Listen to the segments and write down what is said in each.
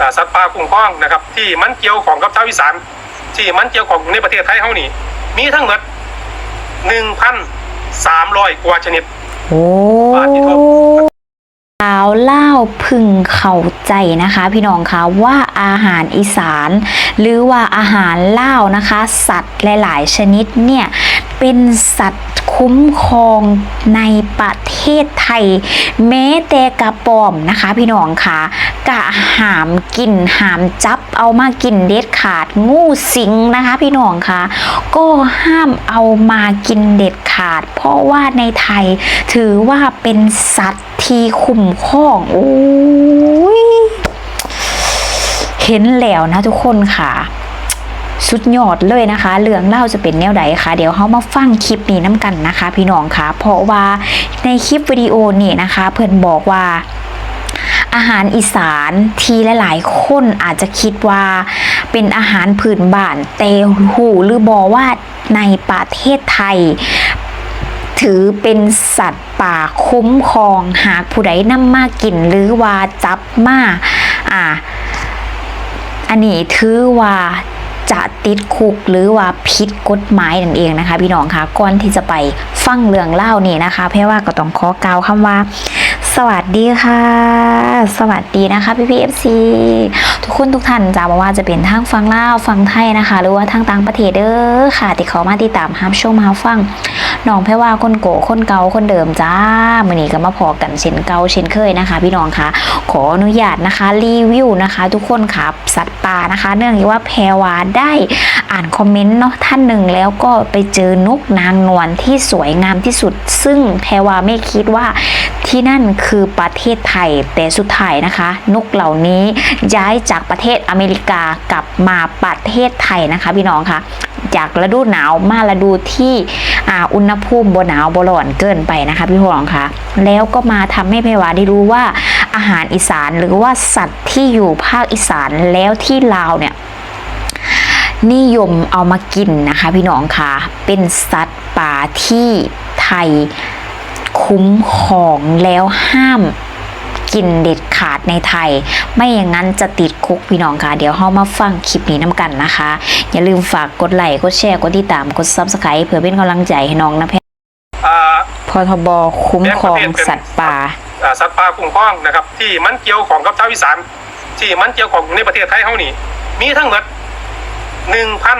อ่าสัตว์ป่าคุ้มครองนะครับ ที่มันเกี่ยวของกับชาวอีสานที่มันเกี่ยวของในประเทศไทยเฮานี่ มีทั้งหมดหนึ่งพันสามร้อยกว่าชนิดโอ้บาทที่โทษสาวเล่าวพึงเข้าใจนะคะ พี่น้องคะว่าอาหารอีสาน หรือว่าอาหารเล่าวนะคะ สัตว์หลาย ๆ ชนิดเนี่ยเป็นสัตว์ คุ้มครองในประเทศไทย แม้แต่กระปอมนะคะ พี่น้องคะกะหามกินหามจับเอามากินเด็ดขาดงูสิงนะคะ พี่น้องคะก็ห้ามเอามากินเด็ดขาด เพราะว่าในไทยถือว่าเป็นสัตว์ที่คุ้มครองโอ้ยเห็นแล้วนะทุกคนค่ะ สุดยอดเลยนะคะ เรื่องเล่าจะเป็นแนวใดคะเดี๋ยวเขามาฟังคลิปนี้น้ำกันนะคะ พี่น้องคะเพราะว่าในคลิปวิดีโอนี่นะคะ เพื่อนบอกว่าอาหารอีสานที่หลายๆคนอาจจะคิดว่าเป็นอาหารพื้นบ้านแต่หูหรือบอว่าในประเทศไทย ถือเป็นสัตว์ป่าคุ้มครองหากผู้ใดนำมากินหรือว่าจับมาอ่าอันนี้ถือว่า จะติดคุกหรือว่าผิดกฎหมายนั่นเองนะคะ พี่น้องคะก่อนที่จะไปฟังเรื่องเล่านี่นะคะ เพราะว่าก็ต้องขอกล่าวคำว่า สวัสดีค่ะ สวัสดีนะคะพี่พีเอฟซีทุกคนทุกท่านจะบอกว่าจะเป็นทางฟังเล่าวฟังไทยนะคะ หรือว่าทางต่างประเทศเด้อค่ะที่เขามาติดตามฮับชมมาฟังน้องแพรว่าคนโกคนเก่าคนเดิมจ้ามื่อนี้ก็มาพอกันเช่นเก่าเช่นเคยนะคะ พี่น้องคะขออนุญาตนะคะรีวิวนะคะ ทุกคนค่ะสัตว์ป่านะคะ เนื่องจากว่าแพรวาได้อ่านคอมเมนต์เนาะท่านหนึ่งแล้วก็ไปเจอนกนางนวลที่สวยงามที่สุด ซึ่งแพรวาไม่คิดว่า ที่นั่นคือประเทศไทยแต่สุดท้ายนะคะ นกเหล่านี้ย้ายจากประเทศอเมริกากลับมาประเทศไทยนะคะพี่น้องคะจากฤดูหนาวมาฤดูที่อ่าอุณหภูมิบนหนาวบร้อนเกินไปนะคะพี่น้องคะแล้วก็มาทำให้แพวาได้รู้ว่าอาหารอีสานหรือว่าสัตว์ที่อยู่ภาคอีสานแล้วที่ลาวเนี่ยนิยมเอามากินนะคะพี่น้องคะเป็นสัตว์ป่าที่ไทย คุ้มครองแล้วห้ามกินเด็ดขาดในไทย ไม่อย่างนั้นจะติดคุกพี่น้องค่ะ เดี๋ยวเรามาฟังคลิปนี้น้ำกันนะคะ อย่าลืมฝากกดไลค์กดแชร์กดติดตามกดซับสไครต์เพื่อเป็นกำลังใจให้น้องนะแพทอ่าพทบคุ้มครองสัตว์ป่าอ่าสัตว์ป่าคุ้มครองนะครับ ที่มันเกี่ยวของกับชาวอีสานที่มันเกี่ยวของในประเทศไทยเฮานี่ มีทั้งหมดหนึ่งพัน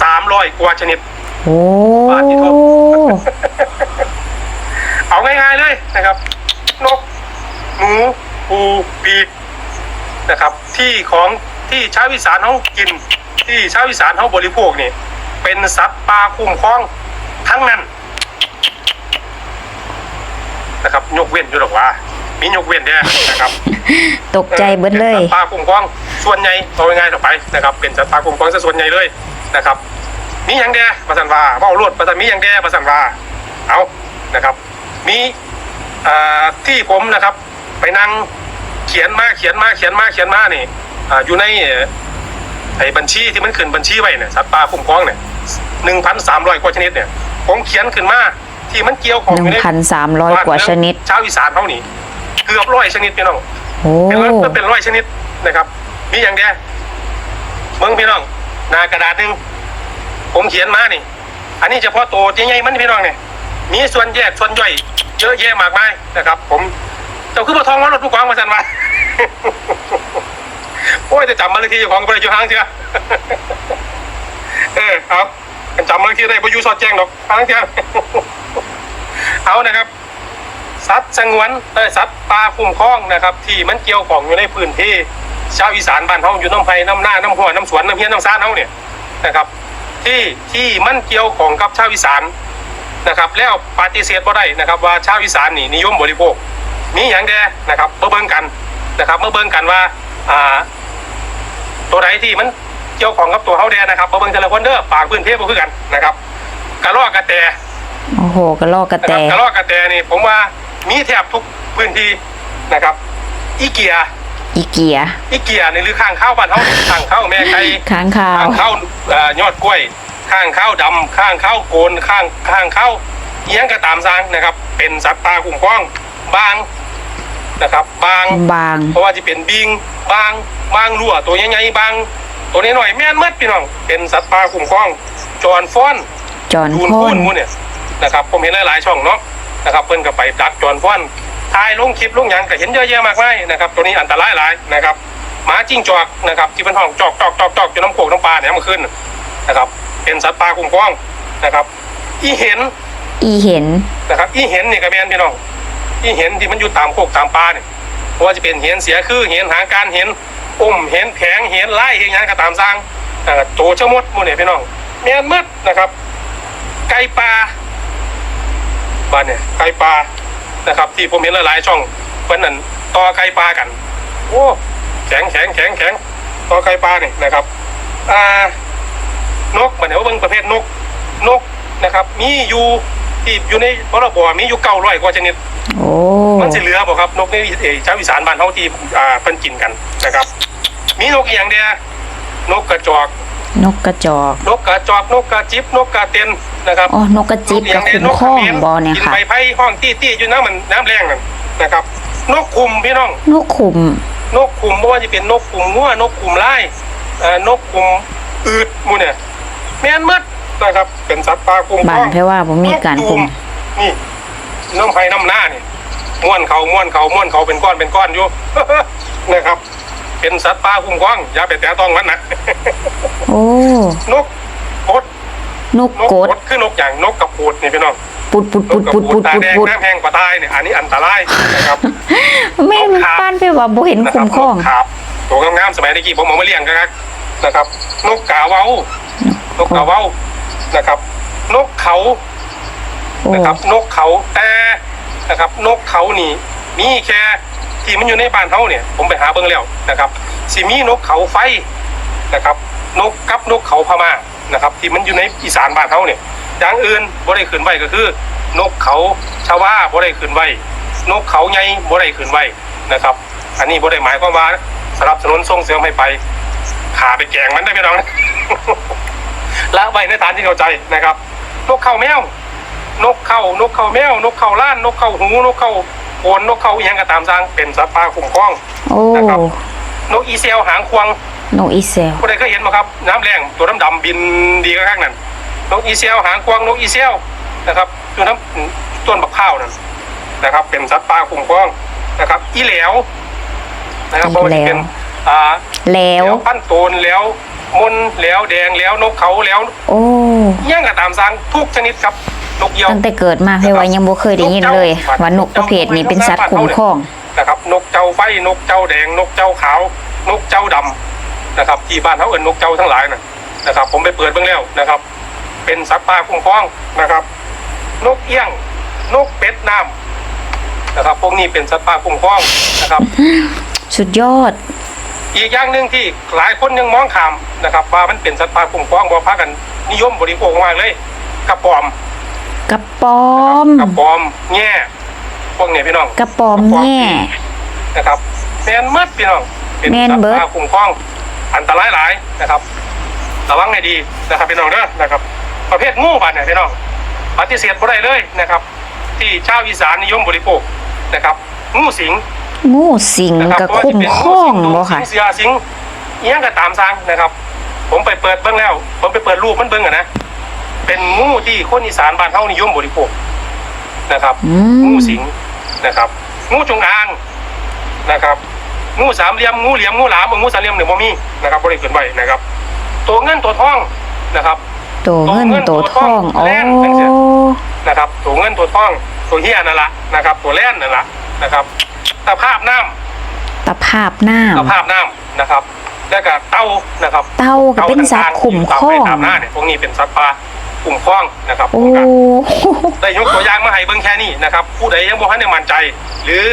สามร้อยกว่าชนิดโอ้บาทที่โทษ เอาง่ายๆเลยนะครับ นก หนูปูปีกนะครับ ที่ของที่ชาวอีสานเขากิน ที่ชาวอีสานเขาบริโภคนี่เป็นสัตว์ป่าคุ้มครองทั้งนั้นนะครับ ยกเว้นอยู่หรอกว่ามียกเว้นเนี่ยนะครับ ตกใจเบิดเลยป็นสัตว์ป่าคุ้มครองส่วนใหญ่เอาง่ายๆต่อไปนะครับ เป็นสัตว์ป่าคุ้มครองซะส่วนใหญ่เลยนะครับมีอย่างแดประสันว่าเว่าลวดประสันมีอย่างแดประสันว่าเอานะครับ มีอ่าที่ผมนะครับ ไปนั่งเขียนมาเขียนมาเขียนมาเขียนมานี่อ่าอยู่ในเอ่อไอ้บัญชีที่มันขึ้นบัญชีไว้เนี่ยสัตว์ป่าคุ้มครองเนี่ยหนึ่งพันสามร้อยกว่าชนิดเนี่ย ผมเขียนขึ้นมาที่มันเกี่ยวของอยู่ใน1,300กว่าชนิดชาวอีสานเขานี่เกือบร้อยชนิดพี่น้องโอ้เป็นร้อยเป็นร้อยชนิดนะครับ มีอย่างเดียวเมืองพี่น้องหนากระดาษหนึ่งผมเขียนมานี่ อันนี้เฉพาะตัวใหญ่ๆมันพี่น้องเนี่ย มีส่วนแยกส่วนย่อย เยอะแยะมากมายนะครับ ผมเจ้าคือปทองว่ารถผู้กองมาสันว่าโอ้ยจะจำมาเลขที่ของบริจุทางเชียเออเอาจำมาเลขที่ได้บอยู่สอดแจ้งดอกทางเชียเอานะครับสัตว์สงวนเออสัตว์ป่าคุ้มครองนะครับ ที่มันเกี่ยวของอยู่ในพื้นที่ชาวอีสานบ้านเฮาอยู่น้ำไผ่น้ำหน้าน้ำหัวน้ำสวนน้ำเฮียนน้ำซานเฮาเนี่ยนะครับ ที่ที่มันเกี่ยวของกับชาวอีสาน นะครับแล้วปฏิเสธบ่ได้นะครับว่าชาวอีสานนี่นิยมบริโภคมีอย่างแดนะครับเมื่อเบิ่งกันนะครับเมื่อเบิ่งกันว่าอ่าตัวไหนที่มันเกี่ยวของกับตัวเฮาแดนะครับเมื่อเบิ่งแต่ละคนเด้อปากพื้นเพบ่คือกันนะครับกระรอกกระแตโอ้โหกระลอกกระนะแตครับกระรอกกระแตนี่ผมว่ามีแทบทุกพื้นที่นะครับ อีเกียอีเกียอีเกียนี่หรือข้างข้าวบ้านเฮาข้างข้าวแม่ไก่ค้างคาวข้างข้าวเอ่อยอดกล้วย ข้างข้าวดำข้างข้าวโกนข้างข้างข้าวเอี้ยงก็ตามสร้างนะครับ เป็นสัตว์ป่าคุ้มครองบางนะครับ บางบาง เพราะว่าจะเป็นบิงบางบางรั่วตัวใหญ่ๆบาง ตัวน้อยๆแม่นหมัดพี่น้องเป็นสัตว์ป่าคุ้มครองจอนฟ้อนจอนดูนพ่พูนนหมูเนี่ยนะครับผมเห็นหลายๆช่องเนาะนะครับเพิ่นก็ไปดักจอนฟ้อนถ่ายลงคลิปลงหยังก็เห็นเยอะแยะมากมายนะครับตัวนี้อันตรายหลายนะครับหมาจิ้งจอกนะครับที่เป็นห้องจอกจอกจอกจอกอยู่น้ำโขกน้ำปลาเนี่ยมันขึ้นนะครับ เป็นสัตว์ป่าคุ้มครองนะครับ อีเห็นอีเห็นนะครับ อีเห็นนี่ก็แม่นพี่น้อง อีเห็นที่มันอยู่ตามโคกตามป่าเนี่ยเพราะว่าจะเป็นเห็นเสียคือเห็นหางการเห็นอมเห็นแผงเห็นไล่เห็นหยังก็ตามสร้างอ่าโจชะมดหมูเนี่ยพี่น้องแม่นหมดนะครับ ไก่ปลาบ้านเนี่ยไก่ปลานะครับ ที่ผมเห็นหลายๆช่องเพิ่นนั่นต่อไก่ปลากัน โอ้แข็งแข็งแข็งแข็งต่อไก่ปลาเนี่ยนะครับ อ่า นกมันเนี่ยว่าเบิ่งประเภทนกนกนะครับ มีอยู่ที่อยู่ในพรบมีอยู่เก้าร้อยกว่าชนิดโอ้มันสิเหลือบ่ครับนกในเอ่อชาวอีสานบ้านเฮาที่อ่าเพิ่นกินกันนะครับ มีนกอีหยังเดียนกกระจอก นกกระจอกนกกระจอกนกกระจิบนกกระเต็นนะครับอ๋อนกกระจิบกับขุนข้องบอเนี่ยกินค่ะใบไผ่ห้องตี้ตี้อยู่น้ำมันน้ำแรงนั่นนะครับ นกคุมพี่น้อง นกขุม นกคุมบ่ว่าจะเป็นนกคุมงัวนกคุมไล่เอ่อนกคุมอืดหมูเนี่ย แม่นหมดนะครับ เป็นสัตว์ป่าคุ้มคบ้ารอนงเพราะว่าผมมีการคุมนี่น้ำไผ่น้ำหน้านี่ม้วนเขาม้วนเขาม้วนเขาเป็นก้อนเป็นก้อนอยู่ นะครับ เป็นสัตว์ป่าคุ้มครองอย่าไปแตะต้องมันนะโอ้นกกดนกนกกกดดคือนกอย่างนกกระปูดนี่พี่น้องปุดปุดนปุกดกระปุดปูปุดดตาปุดแดงปุดน้ำแห้งกว่าตายเนี่ยอันนี้อันตรายนะครับ แม่มันป้านไปว่าบ่เห็นคุ้มข้อง ครับตัวงามๆสมัยนี้กี้ผมเอามาเลี้ยงกันครับนะครับ นกกาเว้า นกกาเว้านะครับ นกเขาโอ้นะครับ นกเขาแต่นะครับ นกเขานี่มีแค่ที่มันอยู่ในบ้านเขาเนี่ย ผมไปหาเบิ่งแล้วนะครับสิมีนกเขาไฟนะครับ นกกับนกเขาพม่านะครับ ที่มันอยู่ในอีสานบ้านเขาเนี่ยอย่างอื่นบ่ได้ขึ้นไว้ก็คือ นกเขาชาวาบ่ได้ขึ้นไว้นกเขาใหญ่บ่ได้ขึ้นไว้นะครับ อันนี้บ่ได้หมายความว่าสนับสนุนส่งเสริมให้ไปขาไปแกงมันได้ไหมน้อง ละไว้ในฐานที่เข้าใจนะครับ นกเขาแมวนกเขานกเขาแมวนกเขาล้าน นกเขาหูนกเขาโอนนกเขาอหยังก็ตามสร้างเป็นสัตว์ป่าคุ้มครองโอ้นะครับนกอีเซลหางควงนกอีเซลผู้ใดเคยเห็นไหมครับ น้ำแรงตัวดำๆบินดีข้างๆนั่นนกอีเซลหางควงนกอีเซลนะครับอยู่น้ำต้นบักข้าวนั่นนะครับ เป็นสัตว์ป่าคุ้มครองนะครับ อีแหลวนะครับเพราะว่าจะเป็นอ่าแล้วแล้วพันโตนแล้ว มนแล้วแดงแล้วนกเขาแล้วโอ้อิหยังก็ตามสร้างทุกชนิดครับนกเหยี่ยวตั้งแต่เกิดมาเพว่ายังบ่เคยได้ยินเลยว่านกประเภทนี้เป็นสัตว์คุ้มครองนะครับ นกเจ้าไฟนกเจ้าแดง นกเจ้าขาวนกเจ้าดำนะครับที่บ้านเขาเอิ้นนกเจ้าทั้งหลายนะนะครับ ผมไปเปิดเบื้องแล้วนะครับ เป็นสัตว์ป่าคุ้มครองนะครับ นกเอี้ยง นกเป็ดน้ำนะครับ พวกนี้เป็นสัตว์ป่าคุ้มครองนะครับ สุดยอด อีกอย่างหนึ่งที่หลายคนยังมองข้ามนะครับว่ามันเป็นสัตว์ป่าคุ้มครองบ่พากันนิยมบริโภคมากเลยกระป๋อมกระปอมกระป๋อมแง่พวกนี้พี่น้องกระปอมแง่นะครับแมนเมดพี่น้องเป็นแม่นสัตว์เบิดป่าคุ้มครองอันตรายหลายนะครับระวังให้ดีนะครับพี่น้องเด้อนะครับ ประเภทงูบัดเนี่ยพี่น้องปฏิเสธบ่ได้เลยนะครับ ที่ชาวอีสานนิยมบริโภคนะครับงูสิง งูสิงนะครับกับคุ้มครองบ่ค่ะสิงเสียสิงเอี้ยงก็ตามสร้างนะครับ ผมไปเปิดเบิ้งแล้ว ผมไปเปิดรูปมันเบิ้งอะนะเป็นงูที่คนอีสานบ้านเฮานิยมบริโภคนะครับอืม งูสิงนะครับงูจงอางนะครับงูสามเหลี่ยมงูเหลี่ยมงูหลามงูสามเหลี่ยมหนึ่งบ่มีนะครับบริเกินไว้นะครับ ตัวเงินตัวทองนะครับ ตัวเงินตัวทองโอ้แล่นจังซี้นะครับตัวเงินตัวทองตัวเฮียนั่นละนะครับ ตัวแล่นนั่นละนะครับ ตะภาพน้ำตะภาพน้ตะภาพน้ำนะครับ แล้วก็เต่านะครับำเต่าก็เป็นสัตว์คุ้มครองเต่าไปตามหน้าเนี่ยพวกนี้เป็นสัตว์ป่าคุ้มครองนะครับโอ้ผมก็ได้ยกตัวอย่างมาให้เบิ่งแค่นี้นะครับ ผู้ใดยังบ่ทันได้มั่นใจ หรือ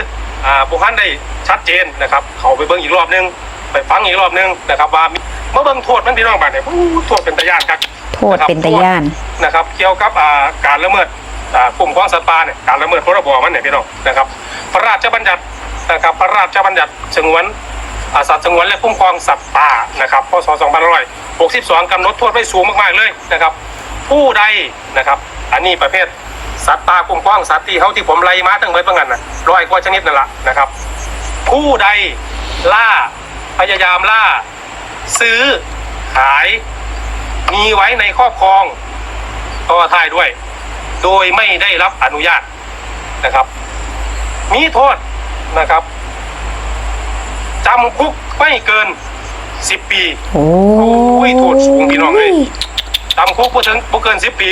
อ่าบ่ทันได้ชัดเจนนะครับ เขาไปเบิ่งอีกรอบนึง ไปฟังอีกรอบนึงนะครับ ว่ามีมาเบิ่งโทษมันพี่น้องบัดเนี่ยอู้โทษเป็นตะยานครับ โทษเป็นตะย่านนะครับ เกี่ยวกับอ่าการละเมิดอ่ากลุ่มของสัตว์ป่าเนี่ยการละเมิดพรบมันเนี่ยพี่น้องนะครับ พระราชบัญญัติ นะครับพระราชบัญญัติสงวนอ่าสัตว์สงวนและคุ้มครองสัตว์ป่านะครับพศ2562กำหนดโทษไว้สูงมากๆเลยนะครับ ผู้ใดนะครับ อันนี้ประเภทสัตว์ป่าคุ้มครองสัตว์ที่เขาที่ผมไล่มาตั้งเบิดบางอันนะร้อยกว่าชนิดนั่นแหละนะครับ ผู้ใดล่าพยายามล่า ซื้อ ขาย มีไว้ในครอบครองต่อท้ายด้วย โดยไม่ได้รับอนุญาตนะครับ มีโทษ นะครับจำคุกไม่เกินสิบปี โอ้โอ้ยโทษสูงพี่น้องเอ้ย จำคุกบ่ถึงบ่เกินสิบปี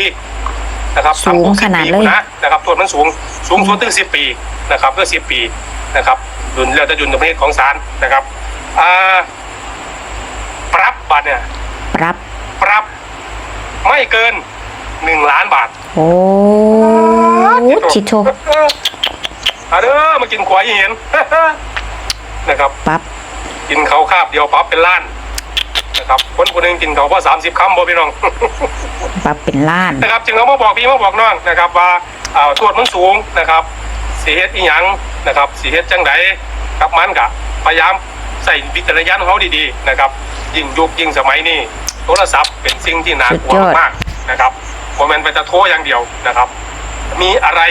นะครับสูงจำคุกขนาด10ปีเลย นะนะครับโทษมันสูงสูงสุดถึงสิบปีนะครับเพื่อสิบปีนะครับดุลแล้วจะดุลประเภทของศาลนะครับอ่าปรับบัตรเนี่ย ปรับ ปรับไม่เกินหนึ่งล้านบาทโอ้ชิโทเออ เอาเด้อมากินขวายเห็น นะครับปรับกินเขาคาบเดียวปั๊บเป็นล้านนะครับคนคนหนึงกินเขาเพราะสามสิบคำบ่พี่น้องปรับเป็นล้านนะครับจึงเอามาบอกพี่มาบอกน้องนะครับ ว่าอ่าโทษมันสูงนะครับสีเฮ็ดอีหยังนะครับสีเฮ็ดจังไดกับมันกะพยายามใส่วิจารณญาณของเขาดีๆนะครับ ยิ่งยุคยิ่งสมัยนี้โทรศัพท์เป็นสิ่งที่น่ากลัวสุดยอดมากๆนะครับโมเมนไปจะโทรอย่างเดียวนะครับ มีอะไร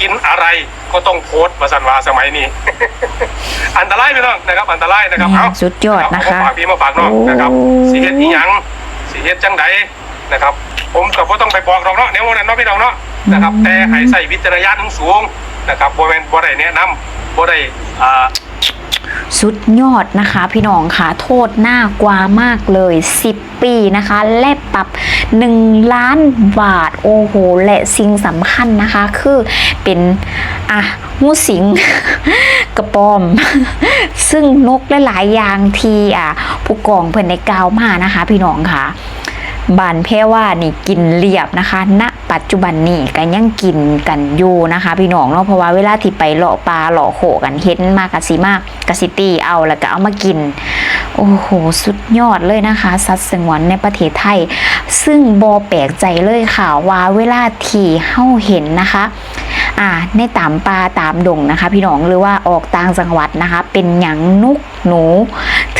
กินอะไร ก็ต้องโพสต์มาสันวาสมัยนี้ อันตรายพี่น้องนะครับ อันตรายนะครับแม่เอาสุดยอดนะคะเอามาฝากพี่มาฝากน้องนะครับโอ้สีเฮ็ดอีหยังสีเฮ็ดจังไดนะครับ ผมก็บ่ต้องไปบอกดอกเนาะแนวนั้นเนาะพี่น้องเนาะนะครับ แต่ให้ใส่วิจารณญาณสูงๆนะครับบ่แม่นบ่ได้แนะนำบ่ได้อ่า สุดยอดนะคะ พี่น้องค่ะโทษหน้ากว่ามากเลย 10 ปีนะคะ และปรับ 1 ล้านบาท โอ้โห และสิ่งสำคัญนะคะ คือเป็นอะงูสิงกระปอม ซึ่งนกหลายๆอย่างที่อะผู้กองเพื่อนในกาวมานะคะ พี่น้องค่ะ บานแพ่ว่านี่กินเรียบนะคะ ณ ปัจจุบันนี่กันยังกินกันอยู่นะคะ พี่น้องเนาะเพราะว่าเวลาที่ไปหล่อปลาหล่อโขกันเห็นมากกะสิมากกะสิตีเอาแล้วก็เอามากิน โอ้โห สุดยอดเลยนะคะ สัตว์สงวนในประเทศไทย ซึ่งบอแปลกใจเลยค่ะว่าเวลาที่เฮาเห็นนะคะ อ่าในตามป่าตามดงนะคะ พี่น้องหรือว่าออกต่างจังหวัดนะคะ เป็นหยังนุกหนู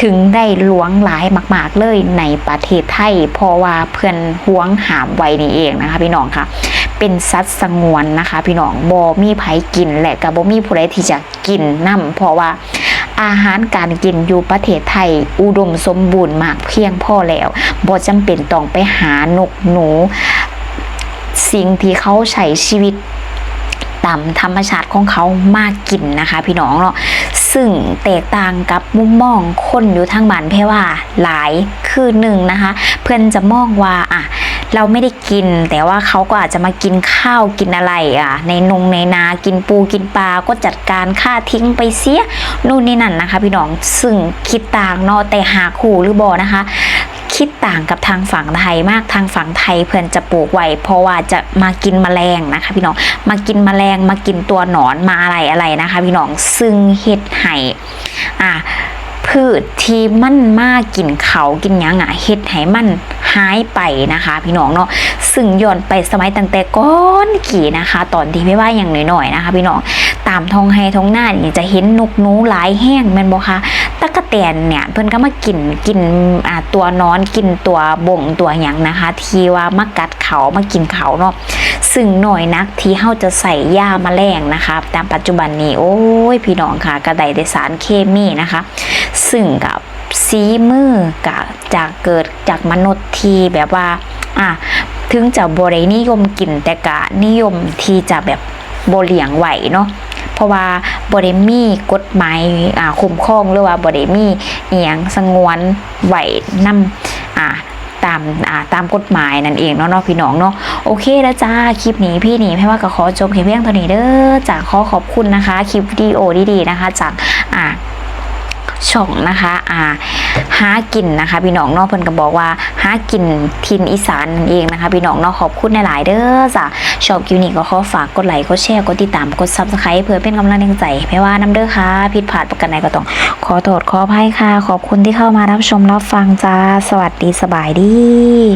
ถึงได้หลวงหลายมากๆเลยในประเทศไทยเพราะว่าเพื่อนห่วงหามไว้นี่เองนะคะ พี่น้องค่ะเป็นสัตว์สงวนนะคะ พี่น้องบอมีไผกินและกับบมีผู้ใดที่จะกินนํเพราะว่าอาหารการกินอยู่ประเทศไทย อุดมสมบูรณ์มากเพียงพอแล้วบ่จำเป็นต้องไปหานกหนู สิ่งที่เขาใช้ชีวิต ตามธรรมชาติของเขามากกินนะคะพี่น้องเนาะซึ่งแตกต่างกับมุมมองคนอยู่ทางบ้านเพว่าหลายคือหนึ่งนะคะ เพื่อนจะมองว่าอะเราไม่ได้กิน แต่ว่าเขาก็อาจจะมากินข้าวกินอะไรอะ ในนงในนากินปูกินปลาก็จัดการฆ่าทิ้งไปเสียนู่นนี่นั่นนะคะ พี่น้องซึ่งคิดต่างเนาะแต่หาคู่หรือบอนะคะ คิดต่างกับทางฝั่งไทยมากทางฝั่งไทยเพื่อนจะปลูกไว้เพราะว่าจะมากินแมลงนะคะ พี่น้องมากินแมลงมากินตัวหนอนมาอะไรอะไรนะคะ พี่น้องซึ่งเฮ็ดให้อะพืชที่มันมากกินเขากินยังอะเฮ็ดให้มันหายไปนะคะ พี่น้องเนาะซึ่งย้อนไปสมัยตั้งแต่ก้อนกี่นะคะ ตอนที่ไม่ว่าอย่างหน่อยๆนะคะ พี่น้องตามท้องไฮท้องหน้านี่จะเห็นนกนูหลายแห้งแม่นบ่คะ ตะกะแตนเนี่ยเพิ่นก็มากินกินอ่าตัวนอนกินตัวบ่งตัวหยังนะคะ ที่ว่ามากัดเขามากินเขาเนาะซึ่งหน่อยนักที่เฮาจะใส่ยามาแมลงนะคะตามปัจจุบันนี้โอ้ยพี่น้องค่ะกระไดได้สารเคมีนะคะ ซึ่งกับซีมือกับจากเกิดจากมนุษย์ที่แบบว่าอะถึงจะบรินิยมกินแต่กะนิยมที่จะแบบบเลียงไหวเนาะ เพราะว่าบริมีกฎหมายอ่าคุ้มครองหรือว่าบริมีเอียงสงวนไหวนำอ่าตามอ่าตามกฎหมายนั่นเองเนาะพี่น้องเนาะโอเคแล้วจ้าคลิปนี้พี่หนีให้ว่าก็ขอจบเพียงเท่านี้เด้อจากขอขอบคุณนะคะ คลิปวิดีโอดีๆนะคะ จากอ่า ช่องนะคะอ่าหากินนะคะ พี่น้องเนอกเพิ่นก็บอกว่าหากินทินอีสานนั่นเองนะคะ พี่น้องเนาะขอบคุณหลายๆเด้อจ้ะชอบคลิวนี้ก็ขอฝากกดไลค์กดแชร์กดติดตามกดซับสไครต์เพื่อเป็นกำลังใจให้ว่าน้ำเด้อค่ะผิดพลาดประกันใดก็ต้อง ขอโทษขออภัยค่ะ ขอบคุณที่เข้ามารับชมรับฟังจ้าสวัสดีสบายดี